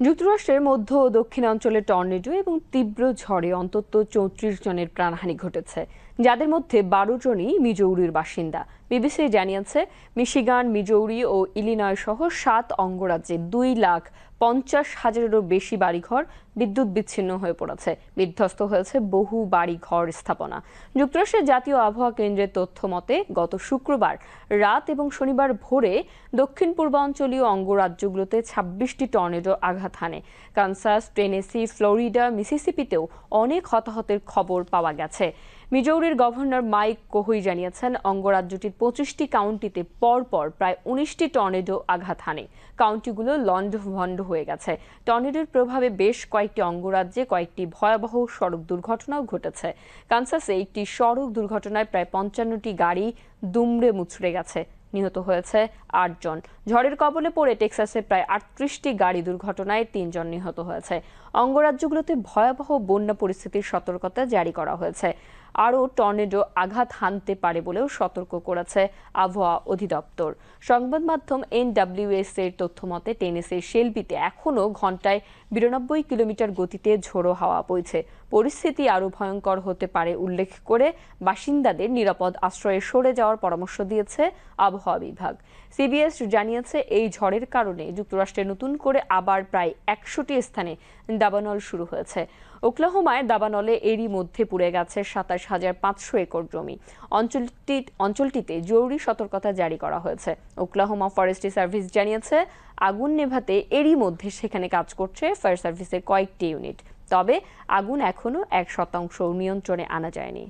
যুক্তরাষ্ট্রের মধ্য ও দক্ষিণাঞ্চলে টর্নেডো এবং তীব্র ঝড়ে অন্তত চৌত্রিশ জনের প্রাণহানি ঘটেছে। যাদের মধ্যে বারো জনই মিজৌরির বাসিন্দা। বিবিসি জানিয়েছে, মিশিগান, মিজৌরি ও ইলিনয় সহ সাত অঙ্গরাজ্যে দুই লাখ পঞ্চাশ হাজারেরও বেশি বাড়িঘর বিদ্যুৎ বিচ্ছিন্ন হয়ে পড়েছে। বিধ্বস্ত হয়েছে বহু বাড়িঘর স্থাপনা। যুক্তরাষ্ট্রের জাতীয় আবহাওয়া কেন্দ্রের তথ্য মতে, গত শুক্রবার রাত এবং শনিবার ভোরে দক্ষিণ পূর্বাঞ্চলীয় অঙ্গরাজ্যগুলোতে ছাব্বিশটি টর্নেডো আঘাত হানে। কানসাস, টেনেসি, ফ্লোরিডা, মিসিসিপিতেও অনেক হতাহতের খবর পাওয়া গেছে। মিজৌরির গভর্নর মাইক কোহুই জানিয়েছেন, অঙ্গরাজ্যটির পঁচিশটি কাউন্টিতে পরপর প্রায় উনিশটি টর্নেডো আঘাত হানে। কাউন্টিগুলো লন্ডভন্ড হয়ে গেছে। টর্নেডোর প্রভাবে বেশ কয়েকটি অঙ্গরাজ্যে কয়েকটি ভয়াবহ সড়ক দুর্ঘটনাও ঘটেছে। কানসাসে একটি সড়ক দুর্ঘটনায় প্রায় পঞ্চান্নটি গাড়ি দুমড়ে মুচড়ে গেছে। নিহত হয়েছে আটজন ঝড়ের কবলে পড়ে টেক্সাসে প্রায় আটত্রিশটি গাড়ি দুর্ঘটনায় তিনজন নিহত হয়েছে। অঙ্গরাজ্যগুলোতে ভয়াবহ বন্যা পরিস্থিতির সতর্কতা জারি করা হয়েছে। আরও টর্নেডো আঘাত হানতে পারে বলেও সতর্ক করেছে আবহাওয়া অধিদপ্তর। সংবাদ মাধ্যম এনডাব্লিউএস এর তথ্য মতে টেনেসের শেলবিতে এখনও ঘন্টায় বিরানব্বই কিলোমিটার গতিতে ঝোড়ো হাওয়া বইছে। পরিস্থিতি আরও ভয়ঙ্কর হতে পারে উল্লেখ করে বাসিন্দাদের নিরাপদ আশ্রয়ে সরে যাওয়ার পরামর্শ দিয়েছে আবহাওয়া বিভাগ। সিবিএস জানিয়েছে, এই ঝড়ের কারণে যুক্তরাষ্ট্রে নতুন করে আবার প্রায় একশোটি স্থানে দাবানল শুরু হয়েছে। ওকলাহোমায় দাবানলে এরই মধ্যে পুড়ে গেছে সাতাশ হাজার পাঁচশো একর জমি। অঞ্চলটি, অঞ্চলটিতে জরুরি সতর্কতা জারি করা হয়েছে। ওকলাহোমা ফরেস্ট্রি সার্ভিস জানিয়েছে, আগুন নেভাতে এরই মধ্যে সেখানে কাজ করছে ফায়ার সার্ভিসের কয়েকটি ইউনিট। তবে আগুন এখনও এক শতাংশ নিয়ন্ত্রণে আনা যায়নি।